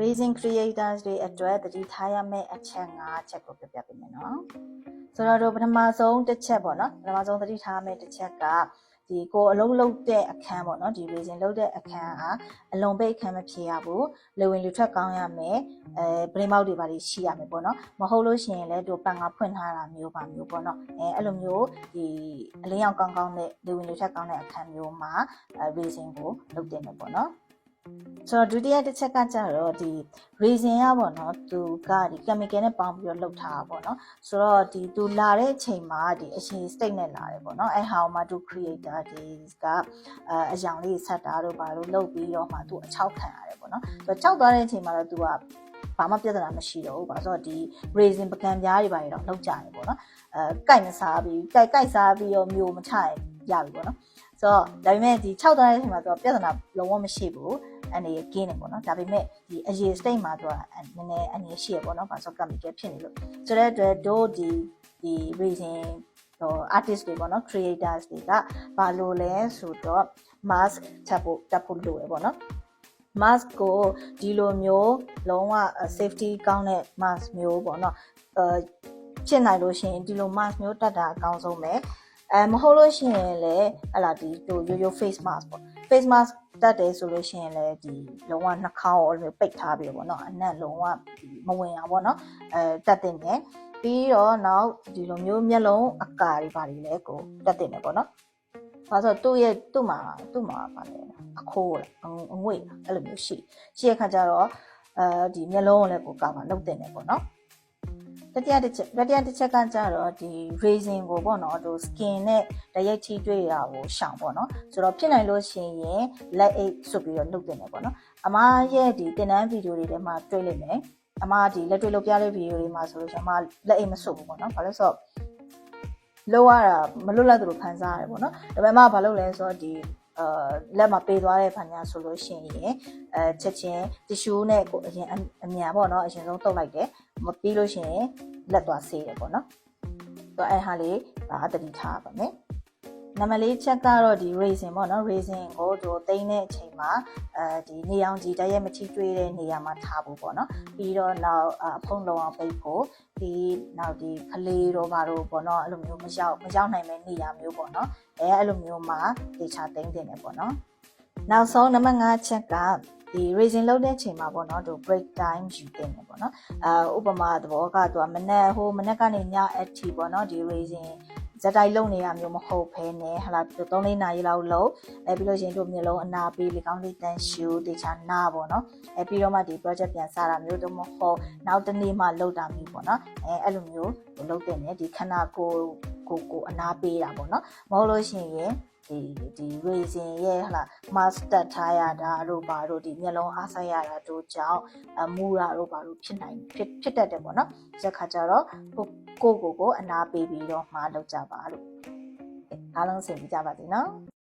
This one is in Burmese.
raising creators တွေအတွက်တတိထားရမယ့်အချက်၅ချက်ကိုပြပြပေးမယ်နော်ဆိုတော့တို့ပထမဆုံးတစ်ချက်ပေါ့နော်ပထမဆုံးတတိထားရမယ့်တစ်ချက်ကဒီကိုအလုံးလုံးတဲ့အခန်းပေါ့နော်ဒီ raising လုပ်တဲ့အခန်းဟာအလုံးပိတ်အခန်းမဖြစ်ရဘူးလေဝင်လူထွက်ကောင်းရမယ်အဲပရိမောက်တွေပါရှိရမယ်ပေါ့နော်မဟုတ်လို့ရှိရင်လည်းတို့ပန်ကဖွင့်ထားတာမျိုးပါမျိုးပေါ့နော်အဲအဲ့လိုမျိုးဒီအလင်းရောင်ကောင်းကောင်းနဲ့လေဝင်လူထွက်ကောင်းတဲ့အခန်းမျိုးမှာ raising ကိုလုပ်တင်မယ်ပေါ့နော် ဆိုတော့ဒုတိယတစ်ချက်ကကြတော့ဒီ reason ရပေါ့နော်သူကဒီ chemical နဲ့ပေါင်းပြီးတော့လုပ်ထားတာပေါ့နော်ဆိုတော့ဒီသူလာတဲ့အချိန်မှာဒီအရှင် state နဲ့လာတယ်ပေါ့နော်အဲဟာမှာသူ creator ဒီကအအယောင်လေးဆက်တာတို့ဘာလို့လုပ်ပြီးတော့မှသူအချောက်ခံရတယ်ပေါ့နော်ဆိုတော့ချောက်သွားတဲ့အချိန်မှာတော့သူကဘာမှပြဿနာမရှိတော့ဘူး။ဘာလို့ဆိုတော့ဒီ raisin ပကံပြားတွေပါတော့လောက်ကြတယ်ပေါ့နော်။အဲကြိုက်မစားပြီးကြိုက်ကြိုက်စားပြီးတော့မျိုးမချရရပြီပေါ့နော်။ဆိုတော့ဒါပေမဲ့ဒီ6သွားတဲ့အချိန်မှာသူကပြဿနာလုံးဝမရှိဘူး။ အနေရကင်းနေပေါ့နော်။ဒါပေမဲ့ဒီအရေး state မှာသူကနည်းနည်းအနေရှိရပေါ့နော်။ဘာလို့ဆိုတော့ chemical ဖြစ်နေလို့ဆိုတဲ့အတွက်တို့ဒီဒီ raisin ဟို artist တွေပေါ့နော် creators တွေကဘာလို့လဲဆိုတော့ mask ချက်ဖို့တက်ဖို့လိုရပေါ့နော် mask ကိုဒီလိုမျိုးလုံးဝ safety ကောင်းတဲ့ mask မျိုးပေါ့နော်အဲဖြစ်နိုင်လို့ရှိရင်ဒီလို mask မျိုးတက်တာအကောင်းဆုံးပဲအဲမဟုတ်လို့ရှိရင်လည်းဟလာဒီတို့ရိုးရိုး face mask ပေါ့ face mask တက်တယ်ဆိုလို့ရှိရင်လည်းဒီလုံးဝနှာခေါင်းကိုအဲ့လိုပိတ်ထားပြီးပေါ့နော်အနက်လုံးဝမဝင်အောင်ပေါ့နော်အဲတက်တင်တယ်ပြီးတော့နောက်ဒီလိုမျိုးမျက်လုံးအကာတွေပါတွေလည်းကိုတက်တင်တယ်ပေါ့နော်ဘာလို့သူ့ရဲ့သူ့မှာသူ့မှာပါလဲအခိုးလားအငွေ့အဲ့လိုမျိုးရှိရှိရခါကျတော့အဲဒီမျက်လုံးကိုလည်းကိုကာမှာလုပ်တင်တယ်ပေါ့နော် တတိယတစ်ချက်တတိယတစ်ချက်ကကြတော့ဒီ raising ကိုပေါ့နော်တို့ skin နဲ့တရိုက်ထိတွေ့ရတာကိုရှောင်ပေါ့နော်ဆိုတော့ဖြစ်နိုင်လို့ရှိရင် leg aid ဆိုပြီးတော့လုပ်တင်တယ်ပေါ့နော်အမရဲ့ဒီတင်တန်းဗီဒီယိုတွေထဲမှာတွေ့လိမ့်မယ်အမဒီလက်တွေ့လုပ်ပြတဲ့ဗီဒီယိုတွေမှာဆိုလို့ရှိရင်အမလက်အိတ်မဆုပ်ဘူးပေါ့နော်ဘာလို့ဆိုတော့လောက်ရတာမလွတ်လပ်သလိုခံစားရတယ်ပေါ့နော်ဒါပေမဲ့အမဘာလုပ်လဲဆိုတော့ဒီအာလက်မှာပေးသွားတဲ့ဖာညာဆိုလို့ရှိရင်အဲချက်ချင်းတီရှူးနဲ့ကိုအရင်အမြန်ပေါ့နော်အရင်ဆုံးတုပ်လိုက်တယ် မပြီးလို့ရှိရင်လက်သွားဆေးတယ်ပေါ့နော်တော့အဲဟာလေးဒါတတိထားပါမယ်နံပါတ်လေးချက်ကတော့ဒီ racing ပေါ့နော် racing ကိုတို့တိန်းတဲ့အချိန်မှာအဲဒီနေအောင်ကြီးတရက်မထိတွေ့တဲ့နေရာမှာထားဖို့ပေါ့နော်ပြီးတော့နောက်အဖုံးလုံးအောင်ပိတ်ဖို့ဒီနောက်ဒီကလေးတော့ဘာလို့ပေါ့နော်အဲ့လိုမျိုးမရောက်မရောက်နိုင်မဲ့နေရာမျိုးပေါ့နော်အဲအဲ့လိုမျိုးမှာတေချာတိန်းတင်တယ်ပေါ့နော်နောက်ဆုံးနံပါတ်5ချက်က ဒီ racing လုပ်တဲ့အချိန်မှာပေါ့နော်သူ break time ယူတင်တယ်ပေါ့နော်အဲဥပမာသဘောကသူကမနက်ဟိုမနက်ကနေညအထိပေါ့နော်ဒီ racing ဇက်တိုက်လုံနေရမျိုးမဟုတ်ဘဲနဲ့ဟလာ3လေးနာရီလောက်လုံအဲပြီးလို့ရှိရင်တို့မျိုးလုံးအနာပေးလေကောင်းလေးတန်ရှူတေချာနာပေါ့နော်အဲပြီးတော့မှဒီ project ပြန်စတာမျိုးတော့မဟုတ်နောက်တစ်နေ့မှလုပ်တာမျိုးပေါ့နော်အဲအဲ့လိုမျိုးလုပ်တဲ့နေဒီခဏကို ကိုကိုအနာပေးတာပေါ့နော်မဟုတ်လို့ရှိရင်ဒီဒီ racing ရဲ့ဟလာ master ထားရတာတို့ဘာတို့ဒီမျက်လုံးအားဆိုင်ရတာတို့ကြောင့်အမူတာတို့ဘာတို့ဖြစ်နိုင်ဖြစ်ဖြစ်တတ်တယ်ပေါ့နော်ဒီခါကျတော့ကိုကိုကိုအနာပေးပြီးတော့မှာလောက်ကြပါလို့အားလုံးဆင်ပြီးကြပါစေနော်